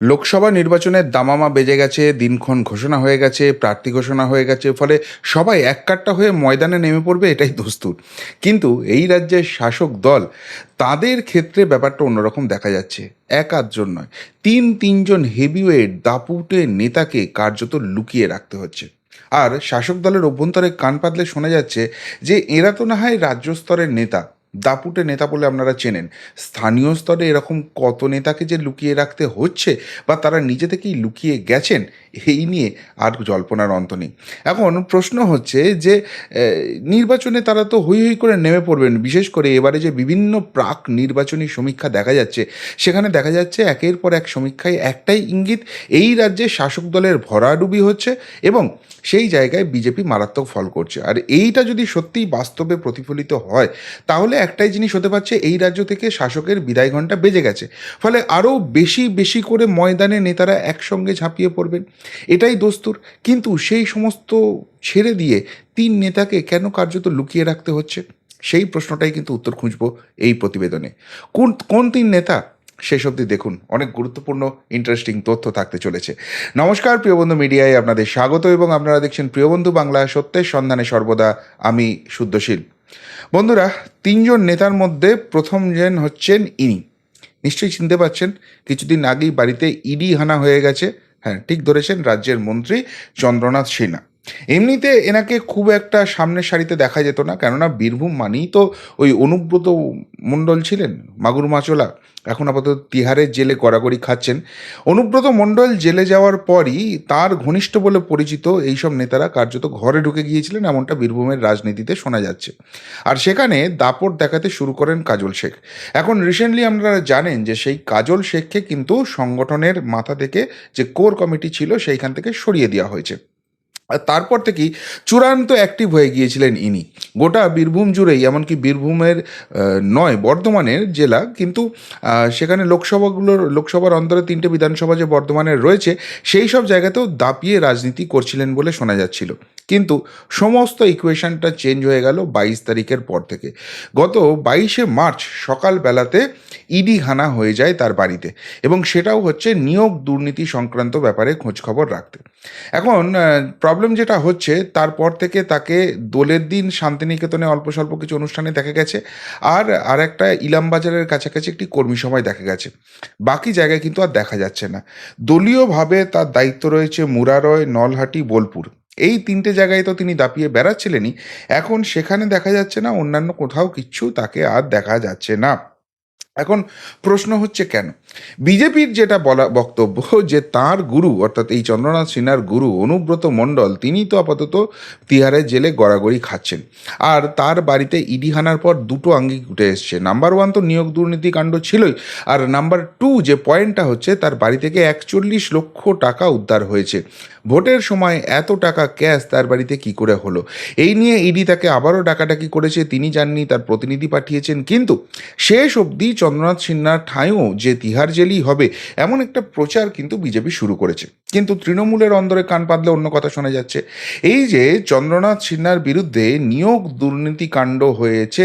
লোকসভা নির্বাচনের দামামা বেজে গেছে, দিনক্ষণ ঘোষণা হয়ে গেছে, প্রার্থী ঘোষণা হয়ে গেছে, ফলে সবাই এককাট্টা হয়ে ময়দানে নেমে পড়বে এটাই দস্তুর। কিন্তু এই রাজ্যের শাসক দল, তাদের ক্ষেত্রে ব্যাপারটা অন্যরকম দেখা যাচ্ছে। এক আধজন নয়, তিন তিনজন হেভিওয়েট, দাপুটে নেতাকে কার্যত লুকিয়ে রাখতে হচ্ছে। আর শাসক দলের অভ্যন্তরে কান পাতলে শোনা যাচ্ছে যে, এরা তো না হয় রাজ্য স্তরের নেতা দাপুটে নেতা বলে আপনারা চেনেন। স্থানীয় স্তরে এরকম কত নেতাকে যে লুকিয়ে রাখতে হচ্ছে বা তারা নিজে থেকেই লুকিয়ে গেছেন, এই নিয়ে আর জল্পনার অন্ত নেই। এখন প্রশ্ন হচ্ছে যে নির্বাচনে তারা তো হই হই করে নেমে পড়বেন। বিশেষ করে এবারে যে বিভিন্ন প্রাক নির্বাচনী সমীক্ষা দেখা যাচ্ছে, সেখানে দেখা যাচ্ছে একের পর এক সমীক্ষায় একটাই ইঙ্গিত, এই রাজ্যে শাসক দলের ভরাডুবি হচ্ছে এবং সেই জায়গায় বিজেপি মারাত্মক ফল করছে। আর এইটা যদি সত্যিই বাস্তবে প্রতিফলিত হয়, তাহলে একটাই জিনিস হতে পারছে, এই রাজ্য থেকে শাসকের বিদায় ঘণ্টা বেজে গেছে। ফলে আরও বেশি বেশি করে ময়দানে নেতারা একসঙ্গে ঝাঁপিয়ে পড়বেন। এটাই দস্তুর। কিন্তু সেই সমস্ত ছেড়ে দিয়ে তিন নেতাকে কেন কার্যত লুকিয়ে রাখতে হচ্ছে? সেই প্রশ্নটাই কিন্তু উত্তর খুঁজব এই প্রতিবেদনে। কোন কোন তিন নেতা? শেষ অবধি দেখুন। অনেক গুরুত্বপূর্ণ ইন্টারেস্টিং তথ্য থাকতে চলেছে। নমস্কার প্রিয়বন্ধু মিডিয়ায় আপনাদের স্বাগত এবং আপনারা দেখছেন প্রিয়বন্ধু বাংলা সত্যের সন্ধানে সর্বদা। আমি শুদ্ধশীল। বন্ধুরা, তিনজন নেতার মধ্যে প্রথম জন হচ্ছেন ইনি। নিশ্চয়ই চিনতে পারছেন কিছুদিন আগেই বাড়িতে ইডি হানা হয়ে গেছে। হ্যাঁ ঠিক ধরেছেন রাজ্যের মন্ত্রী চন্দ্রনাথ সিনহা এমনিতে এনাকে খুব একটা সামনের সারিতে দেখা যেত না, কেননা বীরভূম মানেই তো ওই অনুব্রত মণ্ডল ছিলেন, মাগুর মাচোলা। এখন আপাতত তিহারের জেলে গড়াগড়ি খাচ্ছেন। অনুব্রত মণ্ডল জেলে যাওয়ার পরই তার ঘনিষ্ঠ বলে পরিচিত এইসব নেতারা কার্যত ঘরে ঢুকে গিয়েছিলেন, এমনটা বীরভূমের রাজনীতিতে শোনা যাচ্ছে। আর সেখানে দাপট দেখাতে শুরু করেন কাজল শেখ। এখন রিসেন্টলি আপনারা জানেন যে সেই কাজল শেখকে কিন্তু সংগঠনের মাথা থেকে যে কোর কমিটি ছিল, সেইখান থেকে সরিয়ে দেওয়া হয়েছে। আর তারপর থেকেই চূড়ান্ত অ্যাক্টিভ হয়ে গিয়েছিলেন ইনি। গোটা বীরভূম জুড়েই, এমনকি বীরভূমের নয়, বর্ধমানের জেলা, কিন্তু সেখানে লোকসভাগুলোর লোকসভার অন্তরে তিনটে বিধানসভা যে বর্ধমানের রয়েছে, সেই সব জায়গাতেও দাপিয়ে রাজনীতি করছিলেন বলে শোনা যাচ্ছিল। কিন্তু সমস্ত ইকুয়েশনটা চেঞ্জ হয়ে গেল বাইশ তারিখের পর থেকে। গত বাইশে মার্চ সকালবেলাতে ইডি হানা হয়ে যায় তার বাড়িতে, এবং সেটাও হচ্ছে নিয়োগ দুর্নীতি সংক্রান্ত ব্যাপারে খোঁজখবর রাখতে। এখন প্রবলেম যেটা হচ্ছে, তারপর থেকে তাকে দোলের দিন শান্তিনিকেতনে অল্প স্বল্প কিছু অনুষ্ঠানে দেখা গেছে আর আর একটা ইলামবাজারের কাছাকাছি একটি কর্মী সভায় দেখা গেছে। বাকি জায়গায় কিন্তু আর দেখা যাচ্ছে না। দলীয়ভাবে তার দায়িত্ব রয়েছে মুরারয়, নলহাটি, বোলপুর। এই তিনটে জায়গায় তো তিনি দাপিয়ে বেড়াচ্ছিলেনই। এখন সেখানে দেখা যাচ্ছে না, অন্যান্য কোথাও কিচ্ছু তাকে আর দেখা যাচ্ছে না। এখন প্রশ্ন হচ্ছে কেন? বিজেপির যেটা বলা বক্তব্য যে তার গুরু, অর্থাৎ এই চন্দ্রনাথ সিনহার গুরু অনুব্রত মণ্ডল, তিনি তো আপাতত তিহারের জেলে গড়াগড়ি খাচ্ছেন। আর তার বাড়িতে ইডি হানার পর দুটো আঙ্গিক উঠে এসছে। নাম্বার ওয়ান তো নিয়োগ দুর্নীতি কাণ্ড ছিলই, আর নাম্বার টু যে পয়েন্টটা হচ্ছে, তার বাড়ি থেকে একচল্লিশ লক্ষ টাকা উদ্ধার হয়েছে। ভোটের সময় এত টাকা ক্যাশ তার বাড়িতে কি করে হলো? এই নিয়ে ইডি তাকে আবারও ডাকাডাকি করেছে, তিনি জাননি, তার প্রতিনিধি পাঠিয়েছেন। কিন্তু শেষ অবধি চন্দ্রনাথ সিনহার ঠাঁইও যে তিহার জেলই হবে, এমন একটা প্রচার কিন্তু বিজেপি শুরু করেছে। কিন্তু তৃণমূলের অন্দরে কান পাতলে অন্য কথা শোনা যাচ্ছে। এই যে চন্দ্রনাথ সিনহার বিরুদ্ধে নিয়োগ দুর্নীতি কাণ্ড হয়েছে,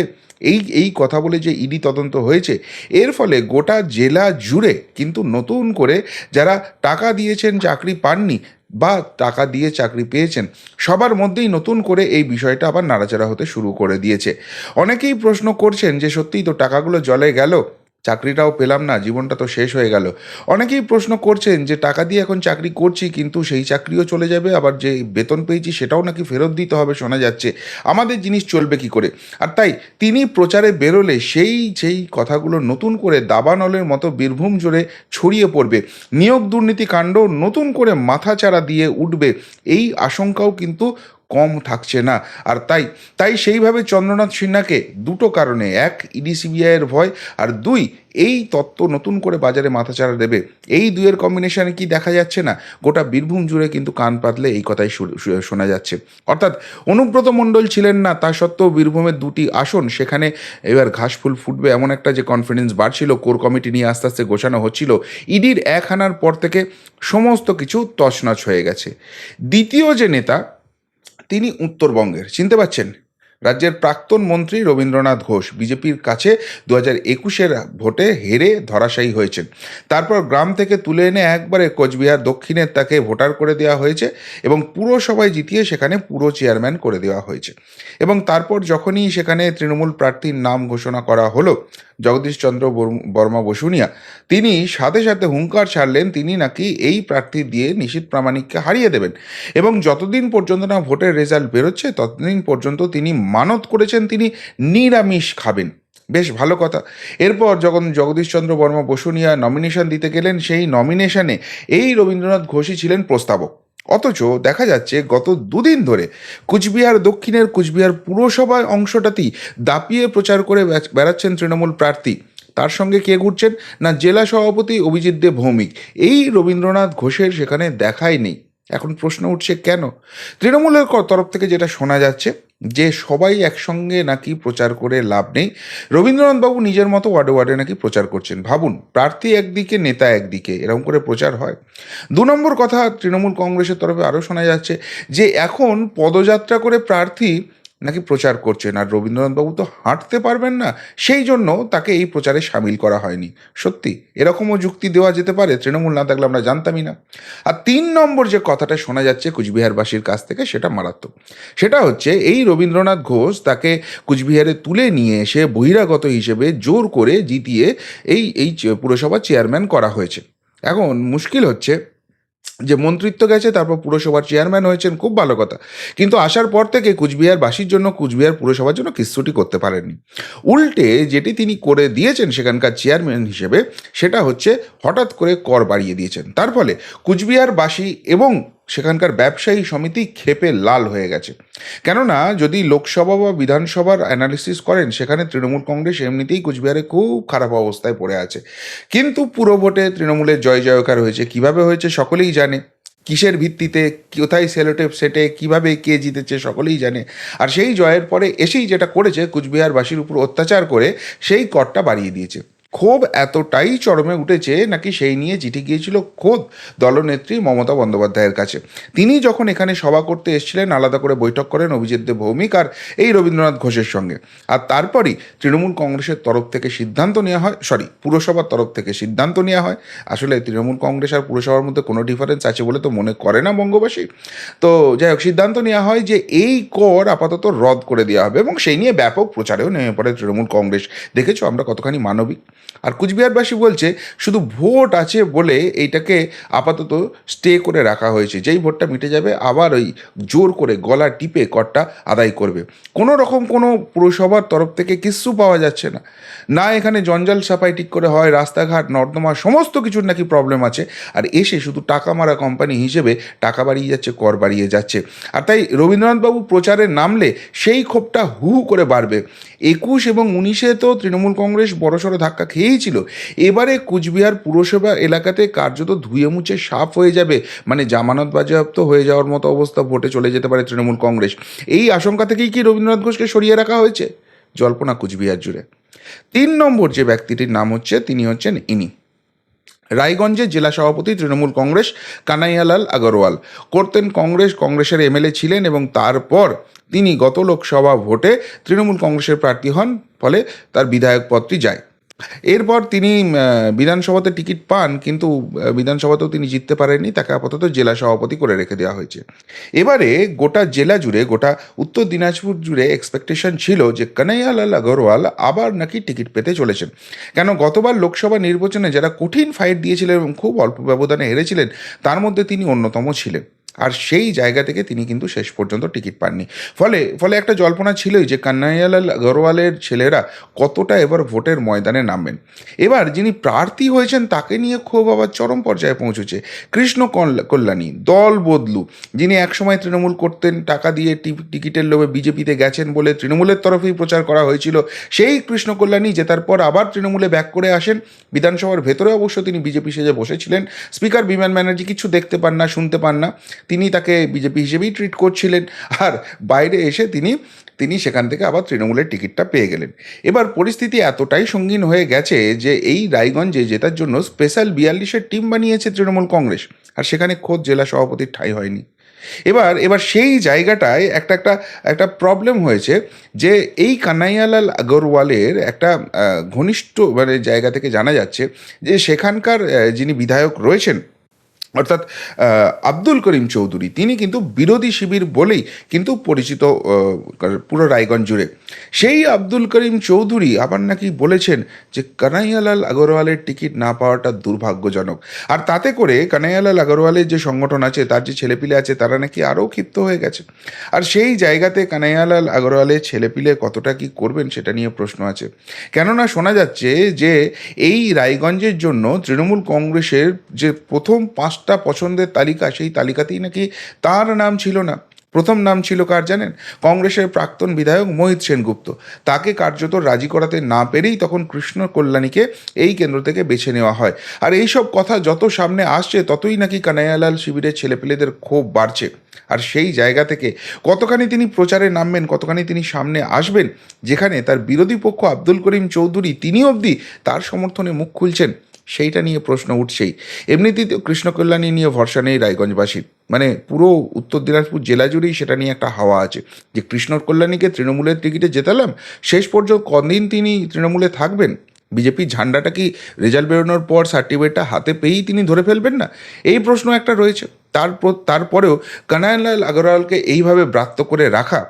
এই এই কথা বলে যে ইডি তদন্ত হয়েছে, এর ফলে গোটা জেলা জুড়ে কিন্তু নতুন করে যারা টাকা দিয়েছেন, চাকরি পাননি বা টাকা দিয়ে চাকরি পেয়েছেন, সবার মধ্যেই নতুন করে এই বিষয়টা আবার নাড়াচাড়া হতে শুরু করে দিয়েছে। অনেকেই প্রশ্ন করছেন যে সত্যিই তো টাকাগুলো জলে গেল? চাকরিটাও পেলাম না, জীবনটা তো শেষ হয়ে গেল। অনেকেই প্রশ্ন করছেন যে, টাকা দিয়ে এখন চাকরি করছি, কিন্তু সেই চাকরিও চলে যাবে, আবার যে বেতন পেয়েছি সেটাও নাকি ফেরত দিতে হবে শোনা যাচ্ছে। আমাদের জিনিস চলবে কি করে? আর তাই তিনি প্রচারে বেরোলে সেই সেই কথাগুলো নতুন করে দাবানলের মতো বীরভূম জুড়ে ছড়িয়ে পড়বে। নিয়োগ দুর্নীতি কাণ্ড নতুন করে মাথাচাড়া দিয়ে উঠবে, এই আশঙ্কাও কিন্তু কম থাকছে না। আর তাই তাই সেইভাবে চন্দ্রনাথ সিনহাকে দুটো কারণে, এক ইডি সিবিআইয়ের ভয় আর দুই, এই তত্ত্ব নতুন করে বাজারে মাথাচাড়া দেবে। এই দুয়ের কম্বিনেশনে কি দেখা যাচ্ছে না? গোটা বীরভূম জুড়ে কিন্তু কান পাতলে এই কথাই শোনা যাচ্ছে। অর্থাৎ অনুব্রত মণ্ডল ছিলেন না, তা সত্ত্বেও বীরভূমের দুটি আসন, সেখানে এবার ঘাসফুল ফুটবে এমন একটা যে কনফিডেন্স বাড়ছিল কোর কমিটি নিয়ে আস্তে আস্তে গোছানো হচ্ছিল। ইডির এক হানার পর থেকে সমস্ত কিছু তছনছ হয়ে গেছে। দ্বিতীয় যে নেতা তিনি উত্তরবঙ্গের চিনতে পাচ্ছেন রাজ্যের প্রাক্তন মন্ত্রী রবীন্দ্রনাথ ঘোষ বিজেপির কাছে দু হাজার একুশের ভোটে হেরে ধরাশায়ী হয়েছেন। তারপর গ্রাম থেকে তুলে এনে একবারে কোচবিহার দক্ষিণের তাকে ভোটার করে দেওয়া হয়েছে এবং পুরসভায় জিতিয়ে সেখানে পুরো চেয়ারম্যান করে দেওয়া হয়েছে। এবং তারপর যখনই সেখানে তৃণমূল প্রার্থীর নাম ঘোষণা করা হলো, জগদীশচন্দ্র বর্ম- বসুনিয়া তিনি সাথে সাথে হুঙ্কার ছাড়লেন, তিনি নাকি এই প্রার্থী দিয়ে নিশীত প্রামাণিককে হারিয়ে দেবেন। এবং যতদিন পর্যন্ত না ভোটের রেজাল্ট বেরোচ্ছে, ততদিন পর্যন্ত তিনি মানত করেছেন তিনি, নিরামিষ খাবেন। বেশ ভালো কথা। এরপর যখন জগদীশচন্দ্র বর্মা বসুনিয়া নমিনেশন দিতে গেলেন, সেই নমিনেশনে এই রবীন্দ্রনাথ ঘোষই ছিলেন প্রস্তাবক। অথচ দেখা যাচ্ছে গত দুদিন ধরে কুচবিহার দক্ষিণের কুচবিহার পুরসভার অংশটাতেই দাপিয়ে প্রচার করে বেড়াচ্ছেন তৃণমূল প্রার্থী। তার সঙ্গে কে ঘুরছেন? না জেলা সভাপতি অভিজিৎ দেব ভৌমিক। এই রবীন্দ্রনাথ ঘোষের সেখানে দেখাই নেই। এখন প্রশ্ন উঠছে কেন? তৃণমূলের তরফ থেকে যেটা শোনা যাচ্ছে, যে সবাই একসঙ্গে নাকি প্রচার করে লাভ নেই, রবীন্দ্রনাথবাবু নিজের মতো ওয়ার্ডে ওয়ার্ডে নাকি প্রচার করছেন। ভাবুন, প্রার্থী একদিকে, নেতা একদিকে, এরকম করে প্রচার হয়। দু নম্বর কথা তৃণমূল কংগ্রেসের তরফে আরও শোনা যাচ্ছে যে এখন পদযাত্রা করে প্রার্থী নাকি প্রচার করছেন? আর রবীন্দ্রনাথবাবু তো হাঁটতে পারবেন না। সেই জন্য তাকে এই প্রচারে সামিল করা হয়নি। সত্যি, এরকমও যুক্তি দেওয়া যেতে পারে? তৃণমূল না থাকলে আমরা জানতামই না। আর তিন নম্বর যে কথাটা শোনা যাচ্ছে কুচবিহারবাসীর কাছ থেকে, সেটা মারাত্মক। সেটা হচ্ছে, এই রবীন্দ্রনাথ ঘোষ তাকে কুচবিহারে তুলে নিয়ে এসে বহিরাগত হিসেবে জোর করে জিতিয়ে এই এই পুরসভার চেয়ারম্যান করা হয়েছে। এখন মুশকিল হচ্ছে যে মন্ত্রিত্ব গেছে, তারপর পুরসভার চেয়ারম্যান হয়েছেন, খুব ভালো কথা। কিন্তু আসার পর থেকে কুচবিহারবাসীর জন্য কুচবিহার পুরসভার জন্য কিছুটি করতে পারেননি। উল্টে যেটি তিনি করে দিয়েছেন সেখানকার চেয়ারম্যান হিসেবে, সেটা হচ্ছে হঠাৎ করে কর বাড়িয়ে দিয়েছেন। তার ফলে কুচবিহারবাসী এবং সেখানকার ব্যবসায়ী সমিতি ক্ষেপে লাল হয়ে গেছে। কেননা, যদি লোকসভা বা বিধানসভার অ্যানালিসিস করেন, সেখানে তৃণমূল কংগ্রেস এমনিতেই কুচবিহারে খুব খারাপ অবস্থায় পড়ে আছে। কিন্তু পুরো ভোটে তৃণমূলের জয় জয়কার হয়েছে। কীভাবে হয়েছে সকলেই জানে। কিসের ভিত্তিতে, কোথায় সেলোটেপ সেটে, কীভাবে কে জিতেছে সকলেই জানে। আর সেই জয়ের পরে এসেই যেটা করেছে কুচবিহারবাসীর উপর অত্যাচার করে, সেই করটা বাড়িয়ে দিয়েছে। ক্ষোভ এতটাই চরমে উঠেছে নাকি সেই নিয়ে চিঠি গিয়েছিল খোদ দলনেত্রী মমতা বন্দ্যোপাধ্যায়ের কাছে। তিনি যখন এখানে সভা করতে এসেছিলেন, আলাদা করে বৈঠক করেন অভিজিৎ দেব ভৌমিক আর এই রবীন্দ্রনাথ ঘোষের সঙ্গে। আর তারপরই তৃণমূল কংগ্রেসের তরফ থেকে সিদ্ধান্ত নেওয়া হয়, সরি, পুরসভার তরফ থেকে সিদ্ধান্ত নেওয়া হয়। আসলে তৃণমূল কংগ্রেস আর পুরসভার মধ্যে কোনো ডিফারেন্স আছে বলে তো মনে করে না বঙ্গবাসী। তো যাই হোক, সিদ্ধান্ত নেওয়া হয় যে এই কর আপাতত রদ করে দেওয়া হবে এবং সেই নিয়ে ব্যাপক প্রচারেও নেমে পড়ে তৃণমূল কংগ্রেস। দেখেছ আমরা কতখানি মানবিক? আর কুচবিহারবাসী বলছে, শুধু ভোট আছে বলে এইটাকে আপাতত স্টে করে রাখা হয়েছে। যেই ভোটটা মিটে যাবে, আবার ওই জোর করে গলা টিপে করটা আদায় করবে। কোনো রকম কোনো পুরসভার তরফ থেকে কিচ্ছু পাওয়া যাচ্ছে না। না এখানে জঞ্জাল সাফাই ঠিক করে হয়, রাস্তাঘাট, নর্দমা, সমস্ত কিছুর নাকি প্রবলেম আছে। আর এসে শুধু টাকা মারা কোম্পানি হিসেবে টাকা বাড়িয়ে যাচ্ছে, কর বাড়িয়ে যাচ্ছে। আর তাই রবীন্দ্রনাথবাবু প্রচারে নামলে সেই ক্ষোভটা হু হু করে বাড়বে। একুশ এবং উনিশে তো তৃণমূল কংগ্রেস বড়সড় ধাক্কা খেয়েই ছিল। এবারে কুচবিহার পুরসভা এলাকাতে কার্যত ধুয়ে মুছে সাফ হয়ে যাবে। মানে জামানত বাজেয়াপ্ত হয়ে যাওয়ার মতো অবস্থা ভোটে চলে যেতে পারে তৃণমূল কংগ্রেস। এই আশঙ্কা থেকেই কি রবীন্দ্রনাথ ঘোষকে সরিয়ে রাখা হয়েছে? জল্পনা কুচবিহার জুড়ে। তিন নম্বর যে ব্যক্তিটির নাম হচ্ছে, তিনি হচ্ছেন ইনি। রায়গঞ্জের জেলা সভাপতি তৃণমূল কংগ্রেস কানাইয়ালাল আগরওয়াল। করতেন কংগ্রেস, কংগ্রেসের এমএলএ ছিলেন এবং তারপর তিনি গত লোকসভা ভোটে তৃণমূল কংগ্রেসের প্রার্থী হন, ফলে তার বিধায়ক পদটি যায়। এরপর তিনি বিধানসভাতে টিকিট পান, কিন্তু বিধানসভাতেও তিনি জিততে পারেননি, তাকে আপাতত জেলা সভাপতি করে রেখে দেওয়া হয়েছে। এবারে গোটা জেলা জুড়ে, গোটা উত্তর দিনাজপুর জুড়ে এক্সপেকটেশন ছিল যে কানাইয়ালাল আগরওয়াল আবার নাকি টিকিট পেতে চলেছেন। কেন গতবার লোকসভা নির্বাচনে যারা কঠিন ফাইট দিয়েছিলেন এবং খুব অল্প ব্যবধানে হেরেছিলেন, তার মধ্যে তিনি অন্যতম ছিলেন। আর সেই জায়গা থেকে তিনি কিন্তু শেষ পর্যন্ত টিকিট পাননি। ফলে ফলে একটা জল্পনা ছিলই যে কান্নাইয়ালাল আগরওয়ালের ছেলেরা কতটা এবার ভোটের ময়দানে নামবেন। এবার যিনি প্রার্থী হয়েছেন তাকে নিয়ে ক্ষোভ আবার চরম পর্যায়ে পৌঁছেছে কৃষ্ণ কল্যা- কল্যাণী, দল বদলু। যিনি একসময় তৃণমূল করতেন, টাকা দিয়ে টিকিটের লোভে বিজেপিতে গেছেন বলে তৃণমূলের তরফেই প্রচার করা হয়েছিল, সেই কৃষ্ণ কল্যাণী জেতার পর আবার তৃণমূলে ব্যাক করে আসেন, বিধানসভার ভেতরে অবশ্য তিনি বিজেপি সেজে বসেছিলেন। স্পিকার বিমান ব্যানার্জি কিছু দেখতে পান না, শুনতে পান না। তিনি তাকে বিজেপি হিসেবেই ট্রিট করছিলেন। আর বাইরে এসে তিনি তিনি সেখান থেকে আবার তৃণমূলের টিকিটটা পেয়ে গেলেন। এবার পরিস্থিতি এতটাই সঙ্গীন হয়ে গেছে যে এই রায়গঞ্জে জেতার জন্য স্পেশাল বিয়াল্লিশের টিম বানিয়েছে তৃণমূল কংগ্রেস। আর সেখানে খোদ জেলা সভাপতির ঠাঁই হয়নি। এবার এবার সেই জায়গাটায় একটা একটা একটা প্রবলেম হয়েছে যে এই কানাইয়ালাল আগরওয়ালের একটা ঘনিষ্ঠ মানে জায়গা থেকে জানা যাচ্ছে যে সেখানকার যিনি বিধায়ক রয়েছেন অর্থাৎ আব্দুল করিম চৌধুরী, তিনি কিন্তু বিরোধী শিবির বলেই কিন্তু পরিচিত পুরো রায়গঞ্জ জুড়ে। সেই আব্দুল করিম চৌধুরী আবার নাকি বলেছেন যে কানাইয়ালাল আগরওয়ালের টিকিট না পাওয়াটা দুর্ভাগ্যজনক। আর তাতে করে কানাইয়ালাল আগরওয়ালের যে সংগঠন আছে, তার যে ছেলেপিলে আছে, তারা নাকি আরও ক্ষিপ্ত হয়ে গেছে। আর সেই জায়গাতে কানাইয়ালাল আগরওয়ালের ছেলেপিলে কতটা কি করবেন সেটা নিয়ে প্রশ্ন আছে। কেননা শোনা যাচ্ছে যে, এই রায়গঞ্জের জন্য তৃণমূল কংগ্রেসের যে প্রথম পাঁচটা পছন্দের তালিকা, সেই তালিকাতেই নাকি তার নাম ছিল না। প্রথম নাম ছিল কার জানেন? কংগ্রেসের প্রাক্তন বিধায়ক মোহিত সেনগুপ্ত। তাকে কার্যত রাজি করাতে না পেরেই তখন কৃষ্ণ কল্যাণীকে এই কেন্দ্র থেকে বেছে নেওয়া হয়। আর এইসব কথা যত সামনে আসছে, ততই নাকি কানাইয়ালাল শিবিরের ছেলেপেলেদের ক্ষোভ বাড়ছে। আর সেই জায়গা থেকে কতখানি তিনি প্রচারে নামবেন, কতখানি তিনি সামনে আসবেন, যেখানে তার বিরোধী পক্ষ আব্দুল করিম চৌধুরী তিনি অবধি তার সমর্থনে মুখ খুলছেন। সেইটা নিয়ে প্রশ্ন উঠছেই। এমনিতেই তো কৃষ্ণকল্যাণী নিয়ে ভরসা নেই রায়গঞ্জবাসীর মানে পুরো উত্তর দিনাজপুর জেলা জুড়েই সেটা নিয়ে একটা হাওয়া আছে যে কৃষ্ণ কল্যাণীকে তৃণমূলের টিকিটে জেতালাম, শেষ পর্যন্ত কদিন তিনি তৃণমূলে থাকবেন? বিজেপির ঝান্ডাটা কি রেজাল্ট বেরোনোর পর সার্টিফিকেটটা হাতে পেয়েই তিনি ধরে ফেলবেন না? এই প্রশ্ন একটা রয়েছে। তারপর, তারপরেও কানায়লাল আগরওয়ালকে এইভাবে ব্রাত্য করে রাখা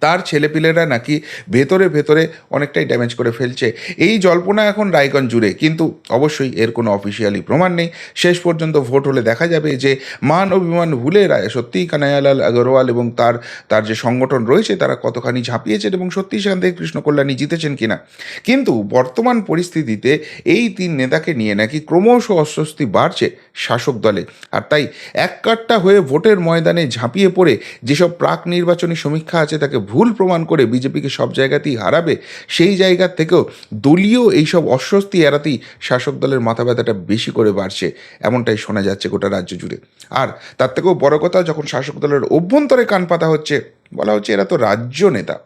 তার ছেলেপিলেরা নাকি ভেতরে ভেতরে অনেকটাই ড্যামেজ করে ফেলছে। এই জল্পনা এখন রায়গঞ্জ জুড়ে, কিন্তু অবশ্যই এর কোনো অফিসিয়ালি প্রমাণ নেই। শেষ পর্যন্ত ভোট হলে দেখা যাবে যে মান অভিমান ভুলে রায় সত্যিই কানায়ালাল আগরওয়াল এবং তার তার যে সংগঠন রয়েছে, তারা কতখানি ঝাঁপিয়েছেন এবং সত্যিই সেখান থেকে কৃষ্ণ কল্যাণী জিতেছেন কিনা। কিন্তু বর্তমান পরিস্থিতিতে এই তিন নেতাকে নিয়ে নাকি ক্রমশ অস্বস্তি বাড়ছে শাসক দলে। আর তাই এক কাট্টা হয়ে ভোটের ময়দানে ঝাঁপিয়ে পড়ে যেসব প্রাক নির্বাচনী সমীক্ষা আছে, তাকে ভুল প্রমাণ করে বিজেপিকে সব জায়গাতেই হারাবে, সেই জায়গার থেকেও দলীয় এইসব অস্বস্তি এড়াতেই শাসক দলের মাথা ব্যথাটা বেশি করে বাড়ছে, এমনটাই শোনা যাচ্ছে গোটা রাজ্য জুড়ে। আর তার থেকেও বড় কথা, যখন শাসক দলের অভ্যন্তরে কান পাতা হচ্ছে, বলা হচ্ছে এরা তো রাজ্য নেতা।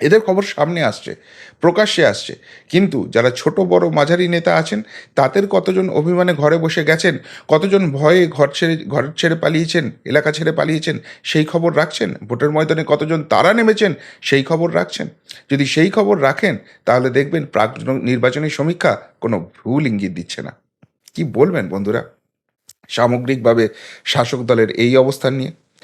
এদের খবর সামনে আসছে, প্রকাশ্যে আসছে। কিন্তু যারা ছোট, বড়, মাঝারি নেতা আছেন, তাদের কতজন অভিমানে ঘরে বসে গেছেন, কতজন ভয়ে ঘর ছেড়ে ঘর ছেড়ে পালিয়েছেন, এলাকা ছেড়ে পালিয়েছেন, সেই খবর রাখছেন? ভোটের ময়দানে কতজন তারা নেমেছেন, সেই খবর রাখছেন? যদি সেই খবর রাখেন, তাহলে দেখবেন প্রাক নির্বাচনী সমীক্ষা কোনো ভুল ইঙ্গিত দিচ্ছে না। কি বলবেন বন্ধুরা? সামগ্রিকভাবে শাসক দলের এই অবস্থান নিয়ে।